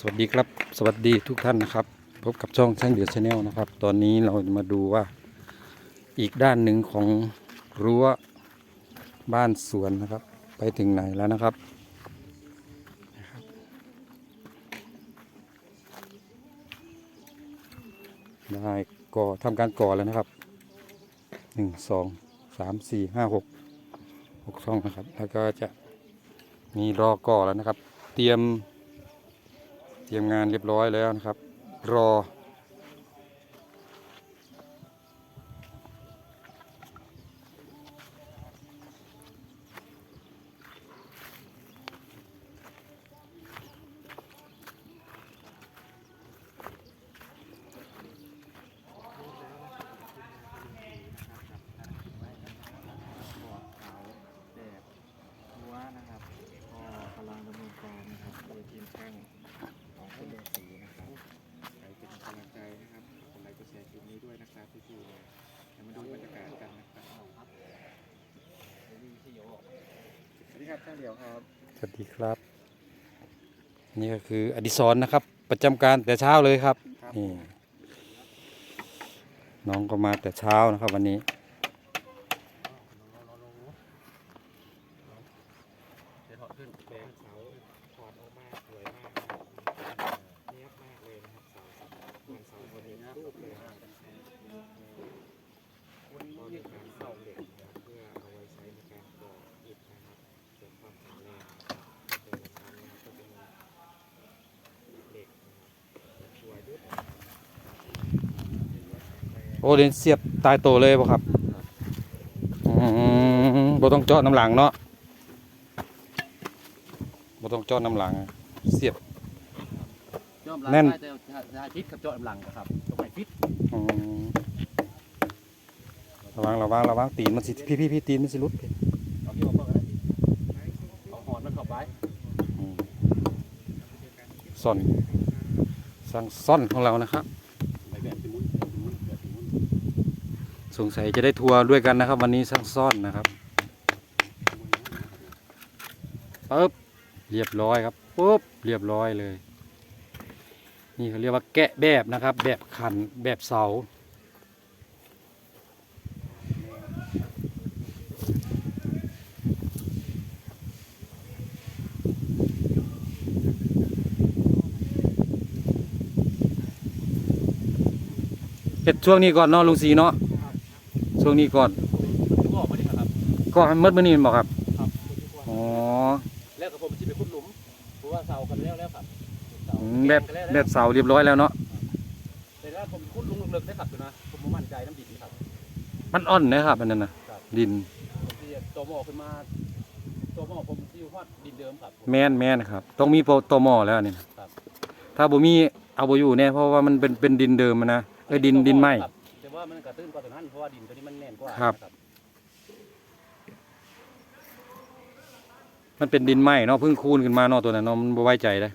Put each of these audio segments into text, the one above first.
สวัสดีครับสวัสดีทุกท่านนะครับ พบกับช่องช่างเดือดชาแนลนะครับ ตอนนี้เราจะมาดูว่าอีกด้านหนึ่งของรั้วบ้านสวนนะครับ ไปถึงไหนแล้วนะครับ ได้ก่อทำการก่อแล้วนะครับหนึ่งสองสามสี่ห้าหกหกช่องนะครับ แล้วก็จะมีรอก่อแล้วนะครับ เตรียม เตรียมงานเรียบร้อยแล้วนะครับ รอ แดดรั้วนะครับก็กำลังดำเนินการนะครับโดยทีมช่างของคุณเดชศรีนะครับใครเป็นกำลังใจนะครับกดไลค์กดแชร์คลิปนี้ด้วยนะครับพี่ๆเลยเดี๋ยวมาดูบรรยากาศกันนะครับสวัสดี ครับช่างเดี่ยวครับ สวัสดีครับ นี่ก็คืออดิศรนะครับ ประจำการแต่เช้าเลยครับครับ นี่น้องก็มาแต่เช้านะครับ วันนี้ เดี๋ยวถอดขึ้นแบงเสาถอดออกมาสวยมากนะครับเนียบมากเลยนะครับเสาวันเสาวันนี้รูปเลยนะครับวันนี้มีการเสาเหล็กนะครับเพื่อเอาไว้ใช้ในการก่ออิฐนะครับเสริมความแข็งแรงเป็นวันนี้นะครับก็เป็นเหล็กนะครับสวยด้วย โอ้เดนเสียบตายโตเลยป่ะครับอืมบ่ต้องเจาะน้ำหลังเนาะบ่ต้องเจาะน้ำหลัง เสียบจอมหลังแน่นได้แต่ถ้าฟิตกับจอมหลังครับต้องไปฟิตอืมระวังระวังระวังตีนมันสิพี่พี่พี่ตีนมันสิหลุดพี่เอาที่ว่าเพิ่มอะไรเอาหอนมันเข้าไปอืมซ่อนสั่งซ่อนของเรานะครับ ไปแบบที่มุ้นแบบที่มุ้นแบบที่มุ้น สงสัยจะได้ทัวร์ด้วยกันนะครับ วันนี้สร้างซ่อนนะครับปึ๊บเรียบร้อยครับปุ๊บเรียบร้อยเลย นี่เขาเรียกว่าแกะแบบนะครับ แบบขันแบบเสาเห็ดช่วงนี้ก่อนเนาะลุงสีเนาะ ช่วงนี้ก่อนก็ออกมาดิครับ ก็ให้มืดมื่อนี้แม่นบอกครับครับอ๋อแล้วกับผมจะไปขุดหลุมเพราะว่าเสากันแล้วแล้วครับเสาอืมแบบกันล้วแบบเสาเรียบร้อยแล้วเนาะแต่ถ้าผมขุดหลุมลึกๆได้ครับอยู่นะผมบ่มั่นใจน้ำดินครับ มันอ่อนนะครับอันนั้นนะครับ ดินผมที่ตัวหม้อขึ้นมาตัวหม้อผมที่อยู่ฮอดดินเดิมครับผม แม่นแม่นครับ ต้องมีโปรตอมอแล้วนี่นะครับ ถ้าบ่มีเอาบ่อยู่แน่เพราะว่ามันเป็นเป็นดินเดิมอะนะเอ้ยดินดินไหมครับแต่ ว่ามันกระตื้นกว่าตัวนั้นเพราะว่าดินตัวนี้มันแน่นกว่าครับนะมันเป็นดินไหมเนาะเพิ่งคูนขึ้นมาเนาะตัวนั้นเนาะมันบ่ไว้ใจเลย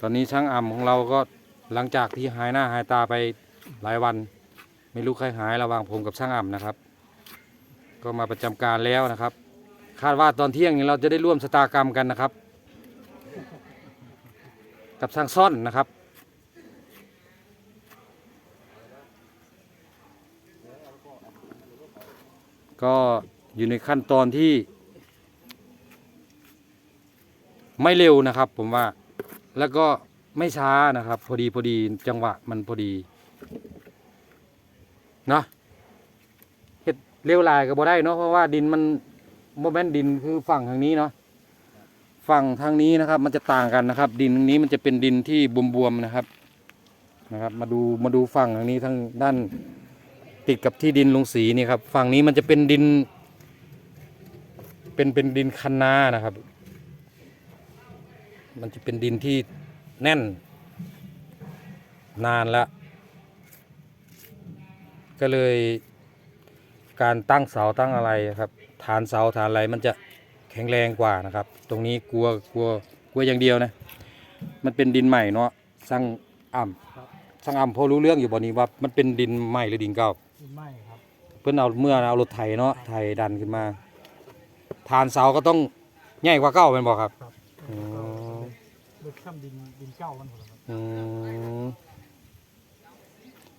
ตอนนี้ช่างอ่ำของเราก็หลังจากที่หายหน้าหายตาไปหลายวัน ไม่รู้ใครหายระหว่างผมกับช่างอ่ำนะครับ ก็มาประจำการแล้วนะครับ คาดว่าตอนเที่ยงนี้เราจะได้ร่วมชะตากรรมกันนะครับ กับช่างซ่อนนะครับ ก็อยู่ในขั้นตอนที่ ไม่เร็วนะครับ ผมว่า แล้วก็ไม่ช้านะครับ พอดีพอดีจังหวะมันพอดีเนาะเฮ็ดเร็วลายก็บ่ได้เนาะเพราะว่าดินมันโมเมนดินคือฝั่งทางนี้เนาะฝั่งทางนี้นะครับ มันจะต่างกันนะครับ ดินนี้มันจะเป็นดินที่บวมๆนะครับนะครับ มาดูมาดูฝั่งทางนี้ทางด้าน ติดกับที่ดินลุงสีนี่ครับ ฝั่งนี้มันจะเป็นดิน เป็นเป็นดินคันนานะครับ มันจะเป็นดินที่แน่น นานแล้วก็เลยการตั้งเสาตั้งอะไรครับ ฐานเสาฐานอะไรมันจะแข็งแรงกว่านะครับ ตรงนี้กลัวกลัวกลัวอย่างเดียวนะ มันเป็นดินใหม่เนาะสร้างอ่ำสร้างอ่ำพอรู้เรื่องอยู่บ่นี้ว่ามันเป็นดินใหม่หรือดินเก่า ไม่ครับ เพื่อนเอาเมื่อเอารถไถเนาะไถดันขึ้นมา ฐานเสาก็ต้องใหญ่กว่าเก้าเป็นบอกครับครับอ๋อรถไถทำดินดินเก้ามันพุ่นล่ะครับอืม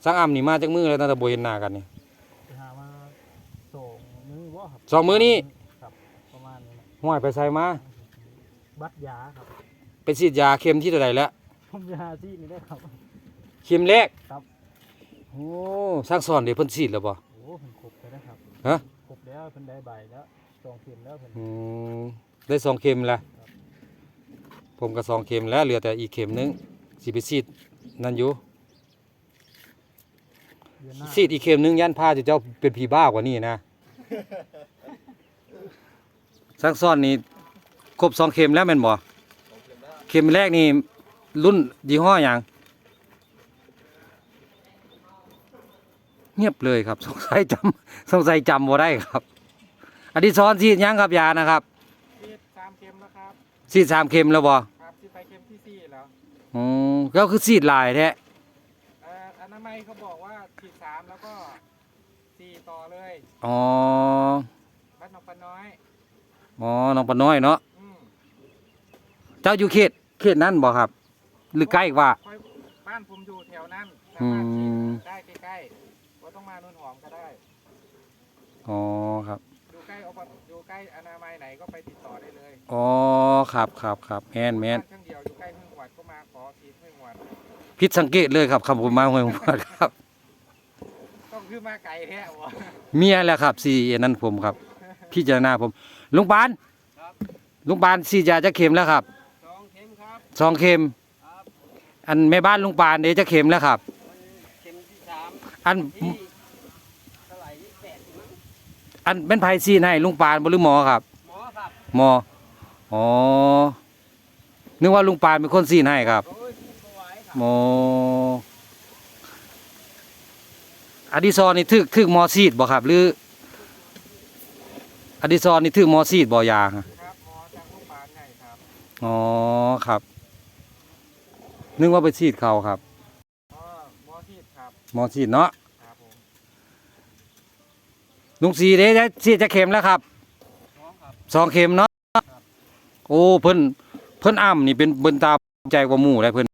สังอำนี่มาจากมือแล้วตั้งแต่บ่เห็นหน้ากันนี่ ไปหามาสองมื้อบ่ครับสองมื้อนี้ ครับ ประมาณนี้นะห้วยไปใส่มาบัดยาครับไปฉีดยาเข็มที่เท่าไหร่แล้วผมยาที่นี่ได้ครับ เข็มแรกครับ โอ้ซักซ้อนเดี๋ยวเพิ่นฉีดแล้วบ่โอ้เพิ่นครบแล้วนะครับฮะครบแล้วเพิ่นได้ใบแล้วสองเข็มแล้วเพิ่นอืมได้สองเข็มแล้วผมก็สองเข็มแล้วเหลือแต่อีกเข็มนึงสิไปฉีดนั่นอยู่เดือนหน้าฉีดอีกเข็มนึงยันพาเจ้าเป็นผีบ้ากว่านี้นะซักซ้อนนี่ครบสองเข็มแล้วแม่นบ่เข็มแรกนี่รุ่นยี่ห้อหยัง เงียบเลยครับ สงสัยจำสงสัยจำบ่ได้ครับอดิศรฉีดยังครับยานะครับฉีดสามเข็มแล้วครับฉีดสามเข็มแล้วบ่ครับฉีดไปเข็มที่สี่แล้วอืมก็คือฉีดหลายแท้เอ่ออนามัยเขาบอกว่าฉีดสามแล้วก็สี่ต่อเลยอ๋อบ้านหนองปลาน้อยอ๋อน้องปะน้อยเนาะอืมเจ้าอยู่เขตเขตนั้นบ่ครับ หรือใกล้กว่าค่อยบ้านผมอยู่แถวนั้นสาอืมารถฉีดมได้ใกล้ๆ ว่าต้องมานุ่นหอมก็ได้ อ๋อครับ อยู่ใกล้อบตอยู่ใกล้อนามัยไหนก็ไปติดต่อได้เลยอ๋อครับครับครับแม่นแม่นบ้านช่างเดียวอยู่ใกล้ห้วยหวัดก็มาขอฉีดห้วยหวัดผิดสังเกตเลยครับคำผมมาห้วยหมดครับ ต้องคือมาไกลแท้วะ เมียแหละครับสี่อันนั้นผมครับพิจารณาผมลุงปานลุงปานสี่ยาจะเข็มแล้วครับสองเข็มครับ สองเข็มอันแม่บ้านลุงปานเดี๋ยวจะเข็มแล้วครับเข็มที่สาม อันที่เท่าไหร่ยี่สิบแปดมั้งอันเป็นไผซีนให้ลุงปานบ่หรือหมอครับ หมอครับหมออ๋อนึกว่าลุงปานเป็นคนซีนให้ครับโอ้ยสวยครับหมออดิศรนี่ถึกถึกหมอซีดบ่ครับ หรือ อดิศรนี่ถึกหมอซีดบ่ยาฮะครับหมอจากโรงพยาบาลใหญ่ครับอ๋อครับ นึกว่าไปซีดเขาครับ อ๋อหมอที่ครับ หมอซีดเนาะครับผมลุงสีเด้จะซีดจะเข็มแล้วครับน้องครับ สองเข็มเนาะโอ้เพิ่นเพิ่นอ้ำนี่เป็นเบิ่นตาใจกว่าหมู่เลยเพิ่น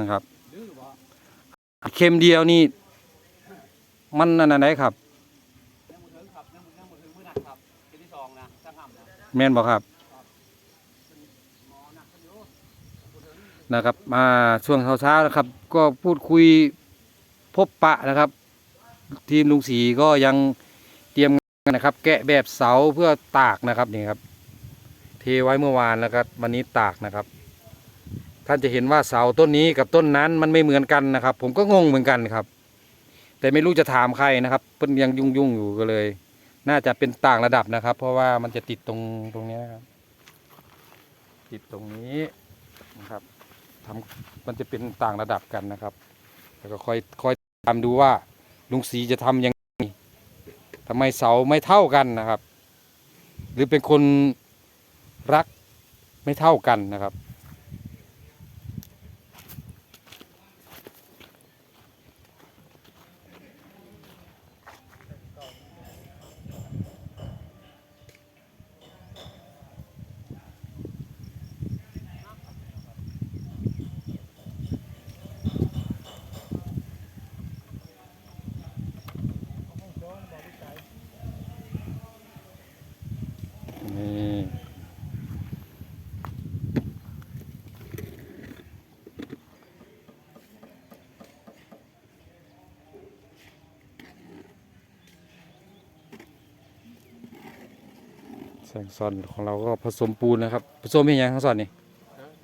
นะครับดื้อบ่เข็มเดียวนี่ มันอันนั้นไหนครับ ยังมือถึงครับยังมือยังมือถึงมือหนักครับเข็มที่สองนะช่างห้ามนะแม่นบ่ครับ หมอหนักขึ้นอยู่ นะครับมาช่วงเช้าๆนะครับ ก็พูดคุยพบปะนะครับ ทีมลุงสีก็ยังเตรียมงานนะครับ แกะแบบเสาเพื่อตากนะครับนี่ครับ เทไว้เมื่อวานแล้วก็วันนี้ตากนะครับ ท่านจะเห็นว่าเสาต้นนี้กับต้นนั้นมันไม่เหมือนกันนะครับ ผมก็งงเหมือนกันครับ แต่ไม่รู้จะถามใครนะครับ เพิ่นยังยุ่งๆอยู่ก็เลย น่าจะเป็นต่างระดับนะครับ เพราะว่ามันจะติดตรงตรงนี้นะครับติดตรงนี้นะครับ ทำมันจะเป็นต่างระดับกันนะครับ แล้วก็คอยคอยตามดูว่าลุงศรีจะทำยังไงทำไมเสาไม่เท่ากันนะครับ หรือเป็นคนรักไม่เท่ากันนะครับ แสงซอนของเราก็ผสมปูนนะครับ ผสมเป็นยังข้างซอนนี่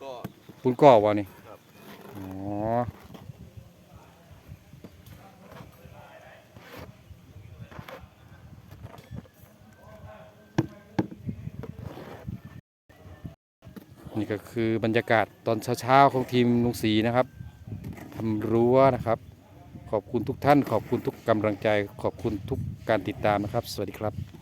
ก็ปูนก่อวะนี่ครับอ๋อนี่ก็คือบรรยากาศตอนเช้าๆของทีมลุงศรีนะครับทำรั้วนะครับ ขอบคุณทุกท่าน ขอบคุณทุกกำลังใจ ขอบคุณทุกการติดตามนะครับ สวัสดีครับ